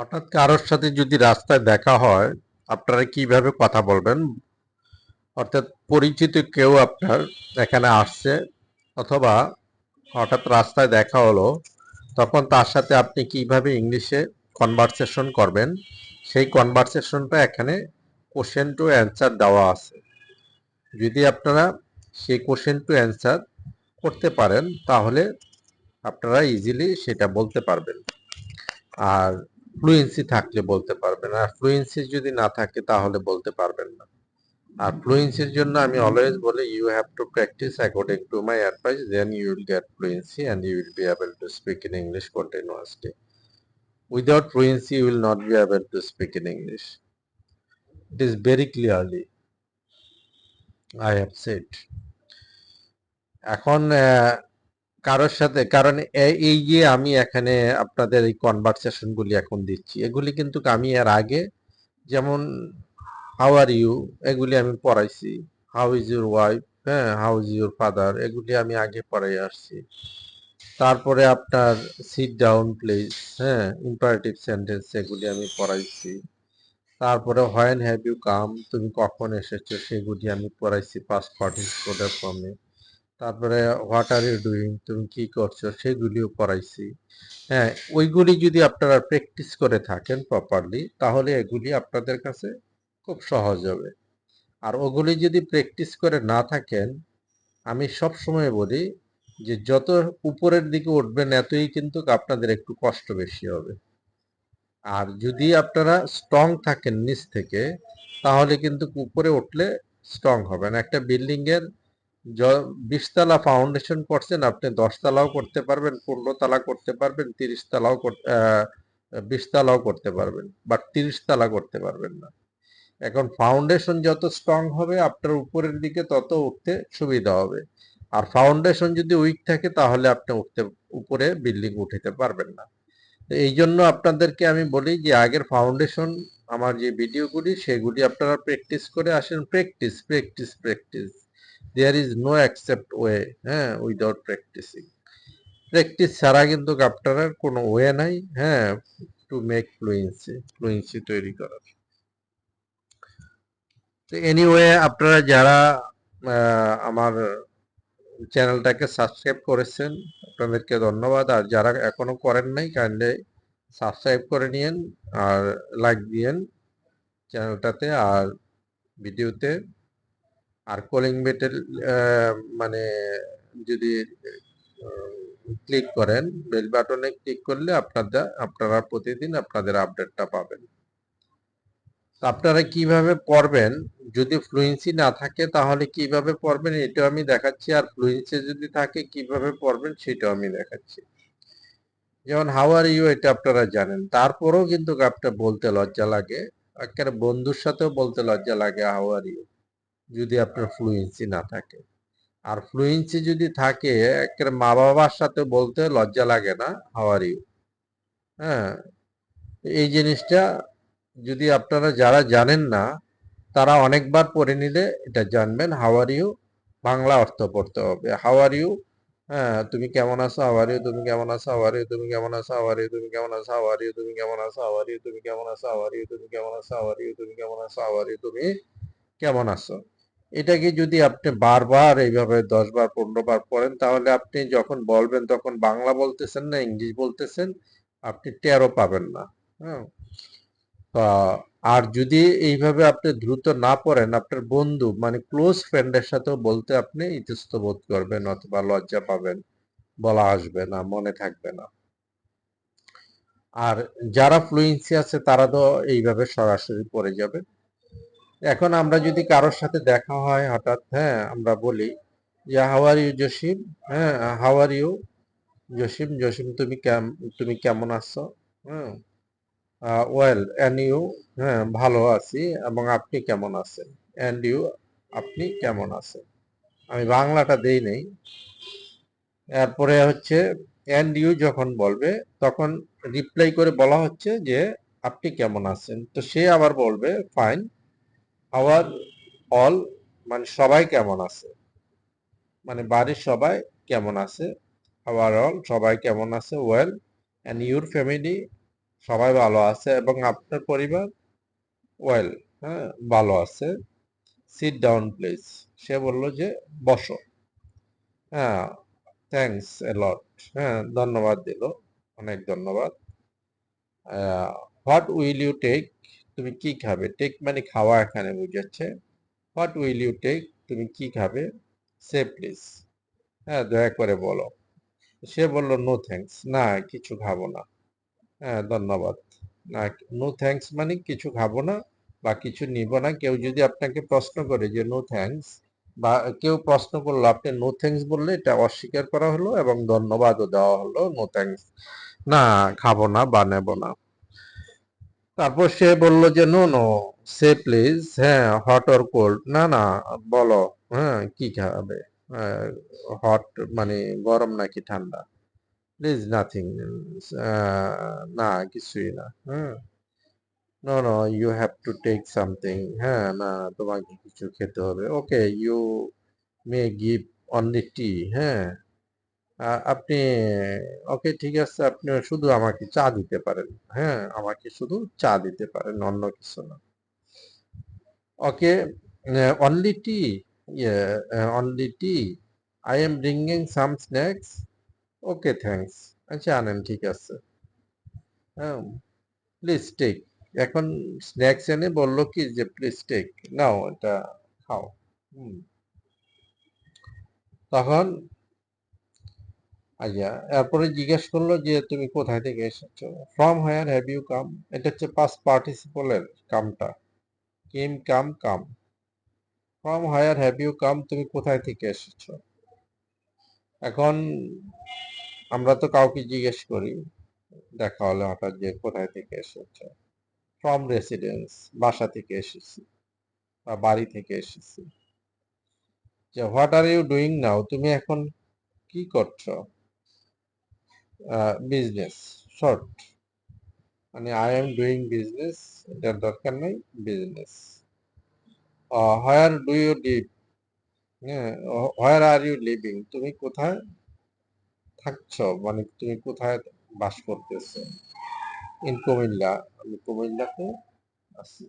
হঠাৎ কারোর সাথে যদি রাস্তায় দেখা হয়, আপনারা কীভাবে কথা বলবেন? অর্থাৎ পরিচিত কেউ আপনার এখানে আসছে, অথবা হঠাৎ রাস্তায় দেখা হলো, তখন তার সাথে আপনি কীভাবে ইংলিশে কনভারসেশন করবেন? সেই কনভারসেশনটা এখানে কোশ্চেন টু অ্যান্সার দেওয়া আছে। যদি আপনারা সেই কোশ্চেন টু অ্যান্সার করতে পারেন, তাহলে আপনারা ইজিলি সেটা বলতে পারবেন। আর ফ্লুয়েন্সি থাকলে বলতে পারবেন, আর ফ্লুয়েন্সি যদি না থাকে তাহলে বলতে পারবেন না। আর ফ্লুয়েন্সির জন্য আমি অলওয়েজ বলি you have to practice according to my advice then you will get fluency and you will be able to speak in English continuously without fluency you will not be able to speak in English it is very clearly I have said এখন কারোর সাথে, কারণ এই যে আমি এখানে আপনাদের এই কনভারসেশন গুলি এখন দিচ্ছি, এগুলি কিন্তু আমি এর আগে যেমন হাউ আর ইউ এগুলি আমি পড়াইছি। হাউ ইজ ইউর ওয়াইফ হ্যাঁ হাউ ইজ ইউর ফাদার এগুলি আমি আগে পড়াই আসছি। তারপরে আপনার সিট ডাউন প্লিজ হ্যাঁ ইম্পারেটিভ সেন্টেন্স এগুলি আমি পড়াইছি। তারপরে হোয়েন হ্যাভ ইউ কাম তুমি কখন এসেছ? সেগুলি আমি পড়াইছি পাস্ট পার্টিসিপেটের ফর্মে তারপরে হোয়াট আর ইউ ডুইং তুমি কি করছ, সেগুলিও পড়াইছি হ্যাঁ ওইগুলি যদি আপনারা প্র্যাকটিস করে থাকেন প্রপারলি তাহলে এগুলি আপনাদের কাছে খুব সহজ হবে। আর ওগুলি যদি প্র্যাকটিস করে না থাকেন, আমি সব সময় বলি যে যত উপরের দিকে উঠবেন, এতই কিন্তু আপনাদের একটু কষ্ট বেশি হবে। আর যদি আপনারা স্ট্রং থাকেন নিচ থেকে, তাহলে কিন্তু উপরে উঠলে স্ট্রং হবেন একটা বিল্ডিং এর বিশতলা ফাউন্ডেশন করছেন আপনি, দশতলাও করতে পারবেন পনেরো তালা করতে পারবেন তিরিশ তালাও করতে বিশ তলাও করতে পারবেন বাট তিরিশ তালা করতে পারবেন না। এখন ফাউন্ডেশন যত স্ট্রং হবে, আপনার উপরের দিকে তত উঠতে সুবিধা হবে। আর ফাউন্ডেশন যদি উইক থাকে, তাহলে আপনি উঠতে, উপরে বিল্ডিং উঠাতে পারবেন না। এই জন্য আপনাদেরকে আমি বলি যে, আগের ফাউন্ডেশন আমার যে ভিডিওগুলি সেগুলি আপনারা প্র্যাকটিস করে আসেন practice practice practice there is no accept way হ্যাঁ উইদাউট প্র্যাকটিসিং প্র্যাকটিস ছাড়া কিন্তু আপনার কোনো ওয়ে নাই হ্যাঁ টু মেক ফ্লুয়েন্সি ফ্লুয়েন্সি তৈরি করার। তো এনিওয়ে আপনারা যারা আমার চ্যানেলটাকে সাবস্ক্রাইব করেছেন, আপনাদেরকে ধন্যবাদ। আর যারা এখনও করেন নাই কাইন্ডলি সাবস্ক্রাইব করে নিয়েন, আর লাইক দিয়েন চ্যানেলটাতে আর ভিডিওতে আর কলিং বেটের মানে যদি ক্লিক করেন বেল বাটনে ক্লিক করলে আপনাদের আপনারা প্রতিদিন আপনাদের আপডেটটা পাবেন। আপনারা কীভাবে পড়বেন? যদি ফ্লুয়েন্সি না থাকে তাহলে কীভাবে পড়বেন? এটাও আমি দেখাচ্ছি, আর ফ্লুয়েন্সি যদি থাকে কীভাবে পড়বেন সেটাও আমি দেখাচ্ছি। যেমন হাউ আর ইউ এটা আপনারা জানেন। তারপরেও কিন্তু আপনার বলতে লজ্জা লাগে। একেবারে বন্ধুর সাথেও বলতে লজ্জা লাগে হাউ আর ইউ যদি আপনার ফ্লুয়েন্সি না থাকে আর ফ্লুয়েন্সি যদি থাকে মা বাবার সাথে বলতে লজ্জা লাগে না হাউ আর ইউ হ্যাঁ এই জিনিসটা যদি আপনারা যারা জানেন না তারা অনেকবার পড়ে নিলে এটা জানবেন হাউ আর ইউ বাংলা অর্থ পড়তে হবে হাওয়ার ইউ হ্যাঁ তুমি কেমন আছো হাউ আর ইউ তুমি কেমন আছো হাউ আর ইউ তুমি কেমন আছো হাউ আর ইউ তুমি কেমন আছো হাউ আর ইউ তুমি কেমন আছো হাউ আর ইউ তুমি কেমন আছো হাউ আর ইউ তুমি কেমন আছো হাউ আর ইউ তুমি কেমন আছো হাউ আর ইউ তুমি কেমন আছো এটাকে যদি আপনি বারবার এইভাবে দশ বার পনেরো বার পড়েন, তাহলে আপনি যখন বলবেন, তখন বাংলা বলতেছেন না, ইংলিশ বলতেছেন, আপনি টেরও পাবেন না। হ্যাঁ? আর যদি এইভাবে আপনি দ্রুত না পড়েন, আপনার বন্ধু মানে ক্লোজ ফ্রেন্ডের সাথেও বলতে আপনি ইতস্ত বোধ করবেন অথবা লজ্জা পাবেন, বলা আসবে না, মনে থাকবে না। আর যারা ফ্লুয়েন্সি আছে, তারা তো এইভাবে সরাসরি পড়ে যাবে। এখন আমরা যদি কারোর সাথে দেখা হয় হঠাৎ হ্যাঁ আমরা বলি যে হাউ আর ইউ জসিম হ্যাঁ how are you Jasim Jasim তুমি কেম, তুমি কেমন আছো? হ্যাঁ ওয়েল অ্যান্ড ইউ হ্যাঁ ভালো আছি, এবং আপনি কেমন আছেন? অ্যান্ড ইউ আপনি কেমন আছেন? আমি বাংলাটা দেই নেই। এরপরে হচ্ছে অ্যান্ড ইউ যখন বলবে, তখন রিপ্লাই করে বলা হচ্ছে যে, আপনি কেমন আছেন? তো সে আবার বলবে ফাইন আওয়ার অল মানে সবাই কেমন আছে? মানে বাড়ির সবাই কেমন আছে? আওয়ার অল, সবাই কেমন আছে? ওয়েল অ্যান্ড ইউর ফ্যামিলি সবাই ভালো আছে এবং আপনার পরিবার ওয়েল হ্যাঁ ভালো আছে। সিট ডাউন প্লিজ সে বলল যে, বসো। হ্যাঁ থ্যাঙ্কস এ লট হ্যাঁ ধন্যবাদ দিল। অনেক ধন্যবাদ। হোয়াট উইল ইউ টেক তুমি কি খাবে? টেক মানে খাওয়া এখানে বুঝাচ্ছে। হোয়াট উইল ইউ টেক তুমি কি খাবে? সে প্লিজ হ্যাঁ দয়া করে বলো। সে বলল নো থ্যাঙ্কস না, কিছু খাব না। হ্যাঁ ধন্যবাদ। না নো থ্যাঙ্কস মানে কিছু খাব না বা কিছু নিব না। কেউ যদি আপনাকে প্রশ্ন করে যে নো থ্যাঙ্কস বা কেউ প্রশ্ন করল, আপনি নো থ্যাঙ্কস বললে এটা অস্বীকার করা হলো এবং ধন্যবাদও দেওয়া হলো নো থ্যাঙ্কস না, খাব না বা নেব না। তারপর সে বলল যে, নো নো, সে প্লিজ হ্যাঁ হট অর কোল্ড না না, বলো হ্যাঁ কি খাবে? হট মানে গরম নাকি ঠান্ডা? প্লিজ নাথিং না, কিছুই না হ্যাঁ। No no you have to take something হ্যাঁ না, তোমাকে কিছু খেতে হবে। Okay you may give only tea হ্যাঁ আপনি, ওকে ঠিক আছে, আপনি শুধু আমাকে চা দিতে পারেন। হ্যাঁ আমাকে শুধু চা দিতে পারেন, অন্য কিছু না। Okay only tea only tea I am bringing some snacks okay thanks আচ্ছা আনেন, ঠিক আছে। হ্যাঁ প্লিজ টেক এখন স্ন্যাক্স এনে বলল কি যে প্লিজ টেক নাও, এটা খাও, হুম। তখন আচ্ছা এরপরে জিজ্ঞেস করল যে, তুমি কোথায় থেকে এসেছ? From where have you come এটা হচ্ছে পাস পার্টিসিপলের কামটা। Kim come come from where have you come তুমি কোথায় থেকে এসেছ? এখন আমরা তো কাউকে জিজ্ঞেস করি, দেখা হলে হঠাৎ যে কোথায় থেকে এসেছ? ফ্রম রেসিডেন্স বাসা থেকে এসেছি বা বাড়ি থেকে এসেছি। যে what are you doing now তুমি এখন কি করছ? বিজনেস শর্ট মানে আই এম ডুইং বিজনেস এটার দরকার নেই business where do you live হ্যাঁ হোয়ার আর ইউ লিভিং তুমি কোথায় থাকছো? মানে তুমি কোথায় বাস করতেছো? ইন কুমিল্লা, আমি কুমিল্লাতে আছি।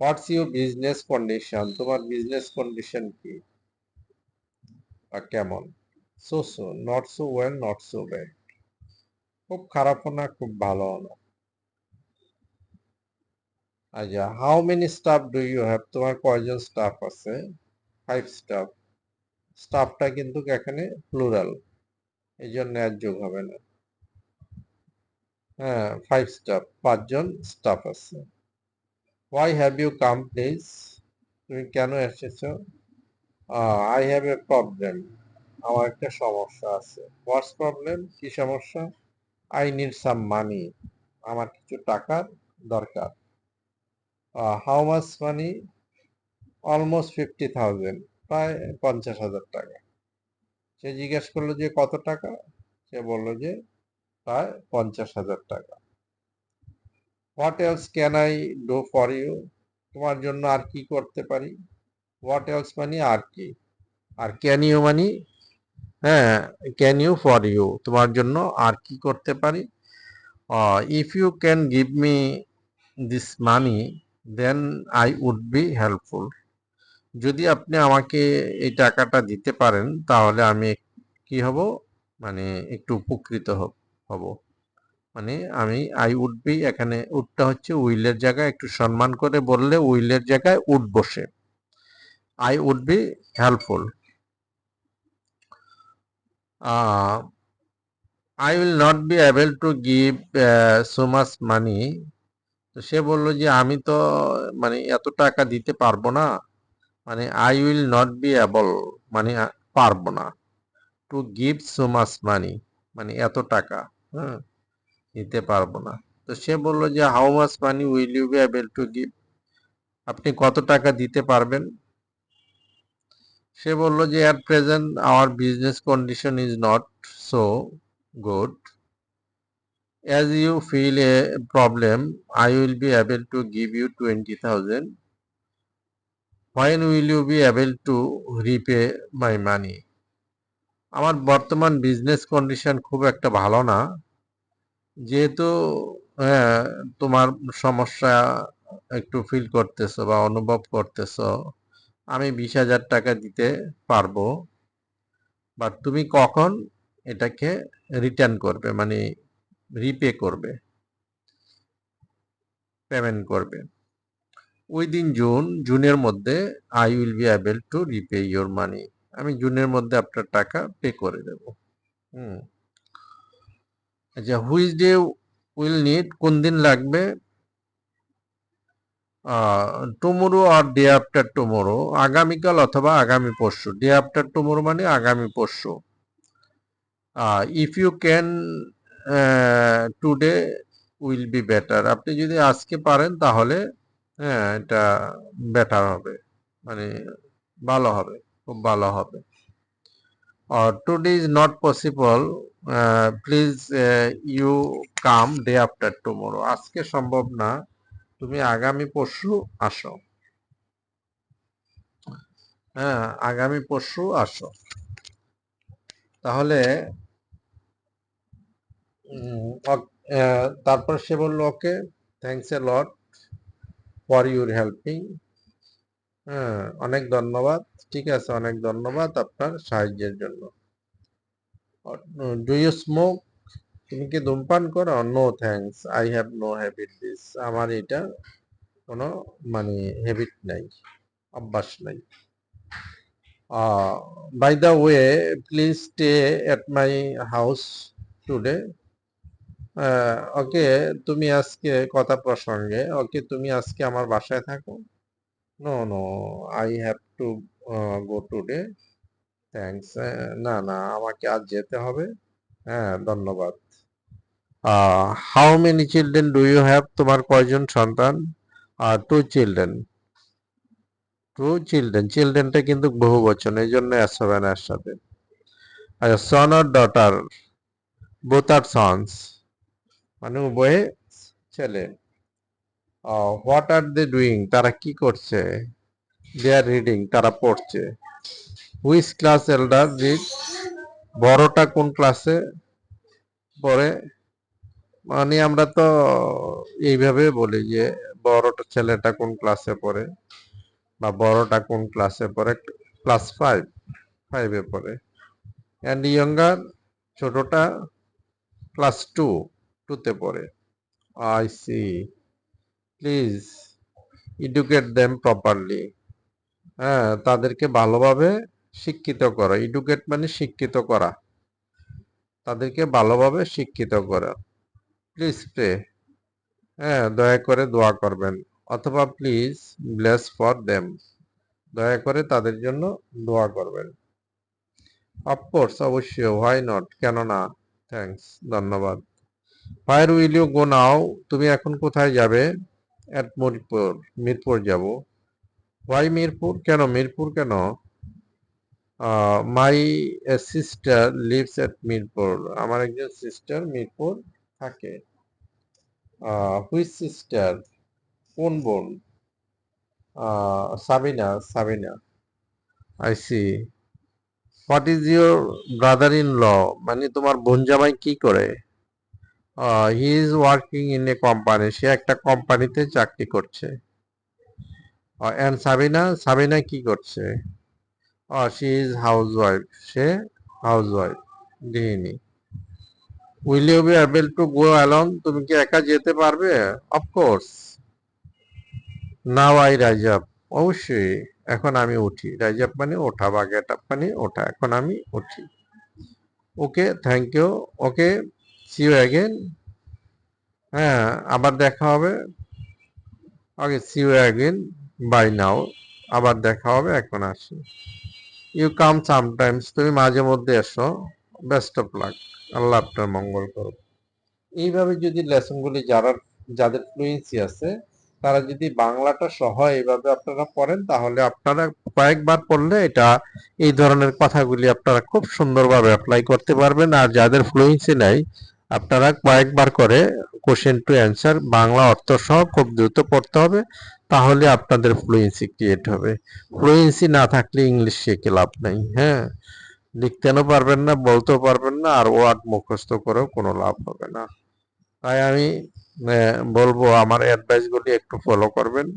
হোয়াটস ইউর বিজনেস কন্ডিশন তোমার বিজনেস কন্ডিশন কি? বা কেমন? So so not so well not so bad খুব খারাপও না খুব ভালো না আচ্ছা how many staff do you have তোমার কয়জন স্টাফ আছে? ফাইভ স্টাফ স্টাফটা কিন্তু এখানে প্লুরাল এই জন্য আর যোগ হবে না। হ্যাঁ ফাইভ স্টাফ পাঁচজন স্টাফ আছে। Why have you come please তুমি কেন এসেছ? আই হ্যাভ এ প্রবলেম আমার একটা সমস্যা আছে। হোয়াটস প্রবলেম কি সমস্যা? আই নিড সাম মানি আমার কিছু টাকার দরকার। How much money almost fifty thousand প্রায় পঞ্চাশ হাজার টাকা। সে জিজ্ঞেস করল যে, কত টাকা? সে বলল যে, প্রায় পঞ্চাশ হাজার টাকা। What else can I do for you তোমার জন্য আর কি করতে পারি? হোয়াট এলস মানে আর কি? আর ক্যান ইউ মানি হ্যাঁ ক্যান ইউ ফর ইউ তোমার জন্য আর কি করতে পারি? If you can give me this money then I would be helpful যদি আপনি আমাকে এই টাকাটা দিতে পারেন, তাহলে আমি কি হব? মানে একটু উপকৃত হব। মানে আমি আই উড বি এখানে উডটা হচ্ছে উইলের জায়গায়, একটু সম্মান করে বললে উইলের জায়গায় উড বসে। I would be helpful I will not be able to give so much money তো সে বলল যে, আমি তো মানে এত টাকা দিতে পারব না। মানে I will not be able মানে পারব না। To give so much money মানে এত টাকা হ্যাঁ দিতে পারব না। তো সে বলল যে how much money will you be able to give আপনি কত টাকা দিতে পারবেন? সে বলল যে at present our business condition is not so good as you feel a problem I will be able to give you twenty thousand when will you be able to repay my money আমার বর্তমান business condition খুব একটা ভালো না। যেহেতু হ্যাঁ, তোমার সমস্যা একটু ফিল করতেছো বা অনুভব করতেছো। আমি বিশ হাজার টাকা দিতে পারব বাট তুমি কখন এটাকে রিটার্ন করবে মানে রিপে করবে পেমেন্ট করবে? উইদিন জুন জুনের মধ্যে I will be able to repay your money আমি জুনের মধ্যে আপনার টাকা পে করে দেব। হুম। আচ্ছা হুইচ ডে উইল নিড কোন দিন লাগবে? Tomorrow or day after tomorrow আগামীকাল অথবা আগামী পরশু। ডে আফটার টুমোরো মানে আগামী পরশু। If you can today will be better আপনি যদি আজকে পারেন তাহলে হ্যাঁ এটা বেটার হবে। মানে ভালো হবে খুব ভালো হবে। today is not possible uh, please uh, you come day after আজকে সম্ভব না। তুমি আগামী পরশু আসো। হ্যাঁ আগামী পরশু আসো। তাহলে তারপর সে বলল, okay thanks a lot for your helping হ্যাঁ অনেক ধন্যবাদ। ঠিক আছে, অনেক ধন্যবাদ আপনার সাহায্যের জন্য। ডু ইউ স্মোক তুমি কি ধূমপান করো? No thanks I have no habit this আমার এটা কোনো মানে হ্যাবিট নাই, অভ্যাস নাই। By the way please stay at my house today okay তুমি আজকে কথা প্রসঙ্গে ওকে তুমি আজকে আমার বাসায় থাকো। No no I have to go today thanks না না, আমাকে আজ যেতে হবে। হ্যাঁ ধন্যবাদ। How many children do you have তোমার কয়জন সন্তান? আর টু চিলড্রেন টু চিলড্রেন চিলড্রেনটা কিন্তু বহু বচন, এই জন্য এর সাথে। আচ্ছা সন আর ডটার বোথ আর সন্স মানে উভয়ে ছেলে। হোয়াট আর দে ডুইং তারা কি করছে? দে আর রিডিং তারা পড়ছে। হুইস ক্লাস এল্ডার রিড বড়টা কোন ক্লাসে পড়ে? মানে আমরা তো এইভাবে বলি যে, বড়টা ছেলেটা কোন ক্লাসে পড়ে বা বড়টা কোন ক্লাসে পড়ে? ক্লাস ফাইভ ফাইভে পড়ে। অ্যান্ড ইয়ঙ্গার ছোটটা ক্লাস টু টুতে পড়ে। I see please educate them properly হ্যাঁ তাদেরকে ভালোভাবে শিক্ষিত করা। এডুকেট মানে শিক্ষিত করা। তাদেরকে ভালোভাবে শিক্ষিত করা। প্লিজ প্রে হ্যাঁ দয়া করে দোয়া করবেন। অথবা প্লিজ ব্লেস ফর দেম দয়া করে তাদের জন্য দোয়া করবেন। অফকোর্স অবশ্যই হোয়াই নট কেন না থ্যাঙ্কস ধন্যবাদ। Where will you go now তুমি এখন কোথায় যাবে? অ্যাট মিরপুর মিরপুর যাব। হোয়াই মিরপুর কেন মিরপুর কেন? My sister lives at Mirpur আমার একজন সিস্টার মিরপুর থাকে। হুইচ সিস্টার কোন বোন? Sabina Sabina. I see what is your brother in law মানে তোমার বোন জামাই কি করে? He is working in a company সে একটা কোম্পানিতে চাকরি করছে। অ্যান্ড সাবিনা? সাবিনা কি করছে? শি ইজ হাউস ওয়াইফ সে হাউস ওয়াইফ গৃহিণী। Will you be able to go along তুমি কি একা যেতে পারবে? Of course now I rise up অবশ্যই, এখন আমি উঠি। রাইজ আপ মানে ওঠা বা গেট আপ মানে ওঠা, এখন আমি উঠি। Okay thank you okay see you again হ্যাঁ আবার দেখা হবে। Okay see you again bye now আবার দেখা হবে, এখন আসি। ইউ কাম সামটাইমস তুমি মাঝে মধ্যে এসো। বেস্ট অফ লাক আল্লাহ আপনার মঙ্গল করুক। এইভাবে যদি লেসনগুলি যারা, যাদের ফ্লুয়েন্সি আছে, তারা যদি বাংলাটা সহ এইভাবে আপনারা পড়েন, তাহলে আপনারা কয়েকবার পড়লে এটা, এই ধরনের কথাগুলি আপনারা খুব সুন্দরভাবে অ্যাপ্লাই করতে পারবেন। আর যাদের ফ্লুয়েন্সি নাই, আপনারা কয়েকবার করে কোশ্চেন টু অ্যান্সার বাংলা অর্থ সহ খুব দ্রুত পড়তে হবে, তাহলে আপনাদের ফ্লুয়েন্সি ক্রিয়েট হবে। ফ্লুয়েন্সি না থাকলে ইংলিশ শিখে লাভ নাই হ্যাঁ। লিখতেও পারবেন না, বলতেও পারবেন না, আর ওয়ার্ড মুখস্থ করেও কোনো লাভ হবে না। তাই আমি বলব আমার অ্যাডভাইসগুলি একটু ফলো করবেন।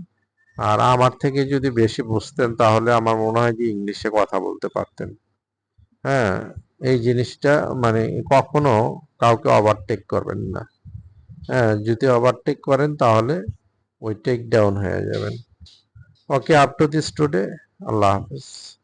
আর আমার থেকে যদি বেশি বুঝতেন, তাহলে আমার মনে হয় যে ইংলিশে কথা বলতে পারতেন। হ্যাঁ এই জিনিসটা মানে কখনো কাউকে ওভারটেক করবেন না। হ্যাঁ যদি ওভারটেক করেন, তাহলে ওই টেক ডাউন হয়ে যাবেন। Okay up to this today Allah Hafiz.